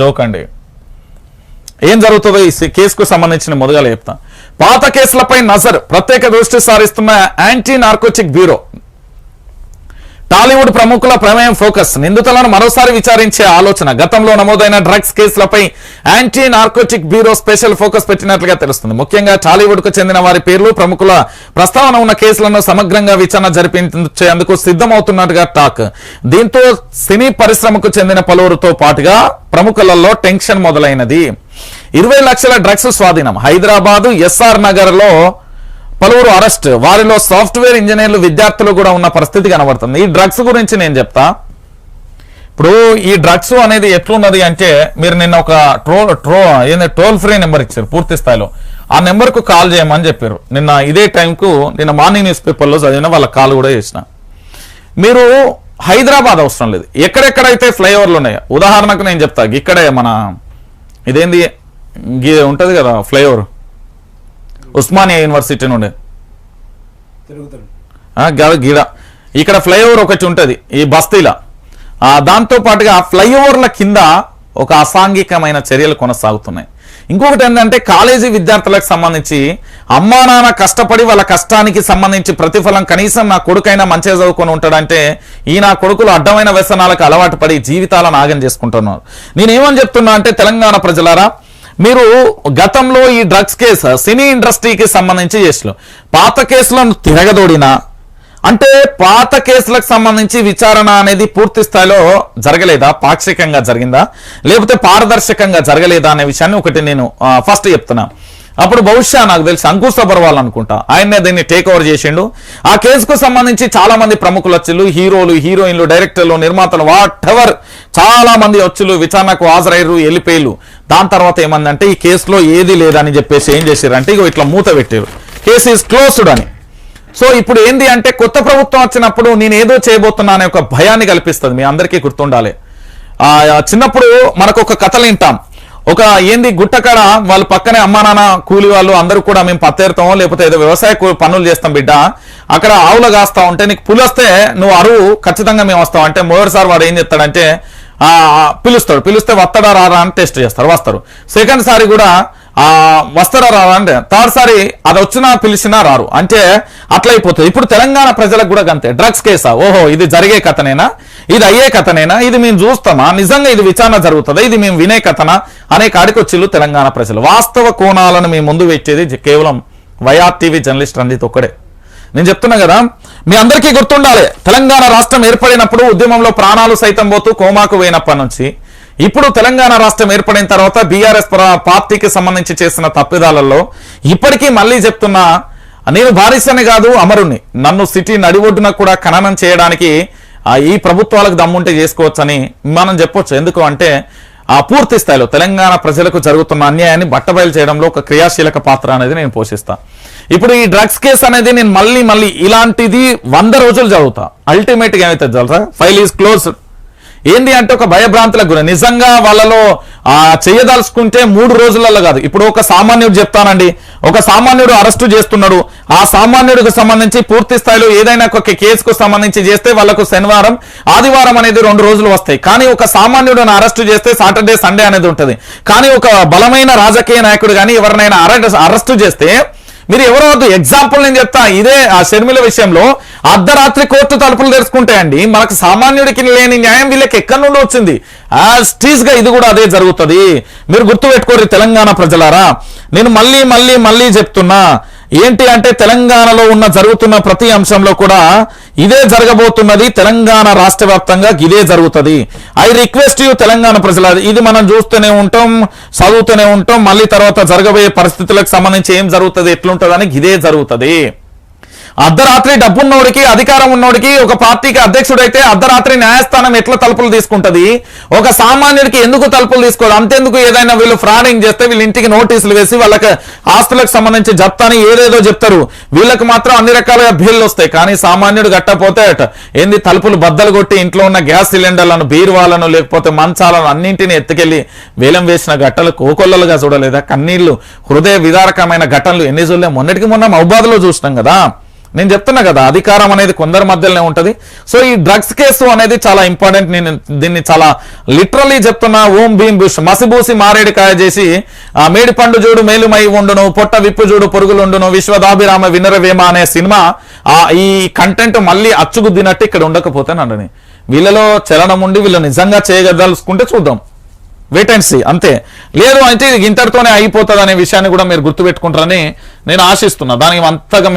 Joke అండి. ఏం జరుగుతుందో ఈ కేసుకు సంబంధించిన మొదలుగా చెప్తా. పాత కేసులపై నజర్ ప్రత్యేక దృష్టి సారిస్తున్న యాంటీ నార్కోటిక్ బ్యూరో టాలీవుడ్ ప్రముఖుల ప్రమేయం ఫోకస్ నిందితులను మరోసారి విచారించే ఆలోచన. గతంలో నమోదైన drugs కేసులపై anti narcotic bureau special focus పెట్టినట్లుగా తెలుస్తుంది. ముఖ్యంగా టాలీవుడ్కు చెందిన వారి పేర్లు ప్రముఖుల ప్రస్తావన ఉన్న కేసులను సమగ్రంగా విచారణ జరిపించేందుకు సిద్ధమవుతున్నట్టుగా టాక్. దీంతో సినీ పరిశ్రమకు చెందిన పలువురితో పాటుగా ప్రముఖులలో టెన్షన్ మొదలైనది. ఇరవై లక్షల డ్రగ్స్ స్వాధీనం. హైదరాబాద్ ఎస్ఆర్ నగర్లో పలువురు అరెస్ట్ వారిలో సాఫ్ట్వేర్ ఇంజనీర్లు విద్యార్థులు కూడా ఉన్న పరిస్థితి కనబడుతుంది. ఈ డ్రగ్స్ గురించి నేను చెప్తా. ఇప్పుడు ఈ డ్రగ్స్ అనేది ఎట్లున్నది అంటే మీరు నిన్న ఒక ట్రోల్ ట్రో ఏంది టోల్ ఫ్రీ నెంబర్ ఇచ్చారు పూర్తి స్థాయిలో. ఆ నెంబర్కు కాల్ చేయమని చెప్పారు. నిన్న ఇదే టైంకు నిన్న మార్నింగ్ న్యూస్ పేపర్లో చదివిన వాళ్ళ కాల్ కూడా చేసిన. మీరు హైదరాబాద్ అవసరం లేదు. ఎక్కడెక్కడైతే ఫ్లైఓవర్లు ఉన్నాయో ఉదాహరణకు నేను చెప్తా ఇక్కడే మన ఇదేంది ఉంటుంది కదా ఫ్లైఓవర్. ఉస్మానియా యూనివర్సిటీ నుండి. గిడ ఇక్కడ ఫ్లైఓవర్ ఒకటి ఉంటుంది ఈ బస్తీల. దాంతో పాటుగా ఫ్లైఓవర్ల కింద ఒక అసాంఘికమైన చర్యలు కొనసాగుతున్నాయి. ఇంకొకటి ఏంటంటే కాలేజీ విద్యార్థులకు సంబంధించి అమ్మా నాన్న కష్టపడి వాళ్ళ కష్టానికి సంబంధించి ప్రతిఫలం కనీసం నా కొడుకైనా మంచిగా చదువుకొని ఉంటాడంటే ఈ నా కొడుకులు అడ్డమైన వ్యసనాలకు అలవాటు పడి జీవితాలను ఆగం చేసుకుంటున్నారు. నేనేమని చెప్తున్నా అంటే తెలంగాణ ప్రజలారా మీరు గతంలో ఈ డ్రగ్స్ కేసు సినీ ఇండస్ట్రీకి సంబంధించి చేసిన పాత కేసులను తిరగదోడినా? అంటే పాత కేసులకు సంబంధించి విచారణ అనేది పూర్తి స్థాయిలో జరగలేదా? పాక్షికంగా జరిగిందా? లేకపోతే పారదర్శకంగా జరగలేదా అనే విషయాన్ని ఒకటి నేను ఫస్ట్ చెప్తున్నా. అప్పుడు బహుశా నాకు తెలిసి అంకుశ్ సబర్వాల్ అనుకుంటా. ఆయనే దీన్ని టేక్ ఓవర్ చేసిండు. ఆ కేసుకు సంబంధించి చాలా మంది ప్రముఖులు వచ్చిళ్ళు. హీరోలు హీరోయిన్లు డైరెక్టర్లు నిర్మాతలు వాట్ ఎవర్ చాలా మంది వచ్చులు విచారణకు హాజరయ్యారు వెళ్ళిపోయారు. దాని తర్వాత ఏమందంటే ఈ కేసులో ఏది లేదని చెప్పేసి ఏం చేశారంటే ఇగో ఇట్లా మూత పెట్టారు కేసు ఈజ్ క్లోజ్డ్ అని. సో ఇప్పుడు ఏంది అంటే కొత్త ప్రభుత్వం వచ్చినప్పుడు నేను ఏదో చేయబోతున్నా అనే ఒక భయాన్ని కల్పిస్తుంది మీ అందరికీ గుర్తుండాలి. చిన్నప్పుడు మనకు ఒక కథలు వింటాం. ఒక ఏంది గుట్టకాడ వాళ్ళు పక్కనే అమ్మా నాన్న కూలి వాళ్ళు అందరూ కూడా మేము పత్తేరుతాం లేకపోతే ఏదో వ్యవసాయ పనులు చేస్తాం బిడ్డ అక్కడ ఆవులు కాస్తా ఉంటే నీకు పులు వస్తే నువ్వు అరువు ఖచ్చితంగా మేము వస్తాం. అంటే మొదటిసారి వాడు ఏం చేస్తాడంటే పిలుస్తాడు పిలిస్తే వస్తాడా రారా అని టెస్ట్ చేస్తారు. వస్తారు. సెకండ్ సారి కూడా ఆ వస్తారా రారా అంటే థర్డ్ సారి అది వచ్చినా పిలిచినా రారు. అంటే అట్లయిపోతుంది ఇప్పుడు తెలంగాణ ప్రజలకు కూడా అంతే డ్రగ్స్ కేసా ఓహో ఇది జరిగే కథనేనా? ఇది అయ్యే కథనేనా? ఇది మేము చూస్తామా? నిజంగా ఇది విచారణ జరుగుతుందా? ఇది మేము వినే కథనా? అనే కాడికొచ్చిల్లు తెలంగాణ ప్రజలు. వాస్తవ కోణాలను మేము ముందు పెట్టేది కేవలం వైఆర్ టీవీ జర్నలిస్ట్ రంజిత్ ఒక్కడే. నేను చెప్తున్నా కదా మీ అందరికీ గుర్తుండాలి తెలంగాణ రాష్ట్రం ఏర్పడినప్పుడు ఉద్యమంలో ప్రాణాలు సైతం పోతూ కోమాకు పోయినప్పటి నుంచి. ఇప్పుడు తెలంగాణ రాష్ట్రం ఏర్పడిన తర్వాత బీఆర్ఎస్ పార్టీకి సంబంధించి చేసిన తప్పిదాలలో ఇప్పటికీ మళ్ళీ చెప్తున్నా నేను భారీసని కాదు అమరుణ్ణి. నన్ను సిటీ నడివొడ్డున కూడా ఖననం చేయడానికి ఈ ప్రభుత్వాలకు దమ్ముంటే చేసుకోవచ్చని మనం చెప్పొచ్చు. ఎందుకు అంటే ఆ పూర్తి స్థాయిలో తెలంగాణ ప్రజలకు జరుగుతున్న అన్యాయాన్ని బట్టబయలు చేయడంలో ఒక క్రియాశీలక పాత్ర అనేది నేను పోషిస్తా. ఇప్పుడు ఈ డ్రగ్స్ కేసు అనేది నేను మళ్ళీ మళ్ళీ ఇలాంటిది వంద రోజులు చదువుతా అల్టిమేట్గా ఏమైతే తెలుసా ఫైల్ ఈజ్ క్లోజ్ ఏంది అంటే ఒక భయభ్రాంతులకు గురి. నిజంగా వాళ్ళలో ఆ చేయదలుచుకుంటే మూడు రోజులలో కాదు. ఇప్పుడు ఒక సామాన్యుడు చెప్తానండి. ఒక సామాన్యుడు అరెస్టు చేస్తున్నాడు. ఆ సామాన్యుడికి సంబంధించి పూర్తి స్థాయిలో ఏదైనా ఒక కేసుకు సంబంధించి చేస్తే వాళ్ళకు శనివారం ఆదివారం అనేది రెండు రోజులు వస్తాయి. కానీ ఒక సామాన్యుడిని అరెస్టు చేస్తే సాటర్డే సండే అనేది ఉంటుంది. కానీ ఒక బలమైన రాజకీయ నాయకుడు కానీ ఎవరినైనా అరెస్టు చేస్తే మీరు ఎవరో ఎగ్జాంపుల్ నేను చెప్తా. ఇదే ఆ షర్మిల విషయంలో అర్ధరాత్రి కోర్టు తలుపులు తెరుచుకుంటాయండి. మనకు సామాన్యుడికి లేని న్యాయం వీళ్ళకి ఎక్కడి నుండి వచ్చింది? యాజ్గా ఇది కూడా అదే జరుగుతుంది. మీరు గుర్తుపెట్టుకోరు తెలంగాణ ప్రజలారా. నేను మళ్ళీ మళ్ళీ మళ్ళీ చెప్తున్నా. ఏంటి అంటే తెలంగాణలో ఉన్న జరుగుతున్న ప్రతి అంశంలో కూడా ఇదే జరగబోతున్నది తెలంగాణ రాష్ట్ర వ్యాప్తంగా ఇదే జరుగుతుంది. ఐ రిక్వెస్ట్ యూ తెలంగాణ ప్రజల ఇది మనం చూస్తూనే ఉంటాం చదువుతూనే ఉంటాం మళ్ళీ తర్వాత జరగబోయే పరిస్థితులకు సంబంధించి ఏం జరుగుతుంది ఎట్లుంటుంది అని ఇదే జరుగుతుంది. అర్ధరాత్రి డబ్బున్నోడికి అధికారం ఉన్నోడికి ఒక పార్టీకి అధ్యక్షుడైతే అర్ధరాత్రి న్యాయస్థానం ఎట్లా తలుపులు తీసుకుంటది? ఒక సామాన్యుడికి ఎందుకు తలుపులు తీసుకోదు అంతెందుకు ఏదైనా వీళ్ళు ఫ్రాడింగ్ చేస్తే వీళ్ళ ఇంటికి నోటీసులు వేసి వాళ్ళకి ఆస్తులకు సంబంధించి జప్తాని ఏదేదో చెప్తారు. వీళ్ళకి మాత్రం అన్ని రకాలుగా బిల్లు వస్తాయి. కానీ సామాన్యుడు గట్టపోతే అట ఏంది తలుపులు బద్దలు కొట్టి ఇంట్లో ఉన్న గ్యాస్ సిలిండర్లను బీరువాలను లేకపోతే మంచాలను అన్నింటిని ఎత్తుకెళ్ళి వేలం వేసిన గట్టలు కోకొల్లలుగా చూడలేదా? కన్నీళ్ళు హృదయ విదారకమైన ఘటనలు ఎన్ని చూడలే? మొన్నటికి మొన్న మహబాద్లో చూసినాం కదా. నేను చెప్తున్నా కదా అధికారం అనేది కొందరి మధ్యలోనే ఉంటది. సో ఈ డ్రగ్స్ కేసు అనేది చాలా ఇంపార్టెంట్. నేను దీన్ని చాలా లిటరలీ చెప్తున్నా. ఓం భీం బుష్ మసిబూసి మారేడికాయ చేసి ఆ మేడి పండు చూడు మేలుమై ఉండును పొట్ట విప్పు చూడు పొరుగులు ఉండును విశ్వదాభిరామ వినరవేమ అనే సినిమా ఆ ఈ కంటెంట్ మళ్ళీ అచ్చుగుద్దినట్టు ఇక్కడ ఉండకపోతే నండని వీళ్ళలో చలనం ఉండి వీళ్ళు నిజంగా చేయగలుసుకుంటే చూద్దాం. వెయిట్ అండ్ సీ అంతే. లేదు అంటే ఇంతటితోనే అయిపోతుంది అనే విషయాన్ని కూడా మీరు గుర్తుపెట్టుకుంటారని నేను ఆశిస్తున్నా. దానికి అంతగా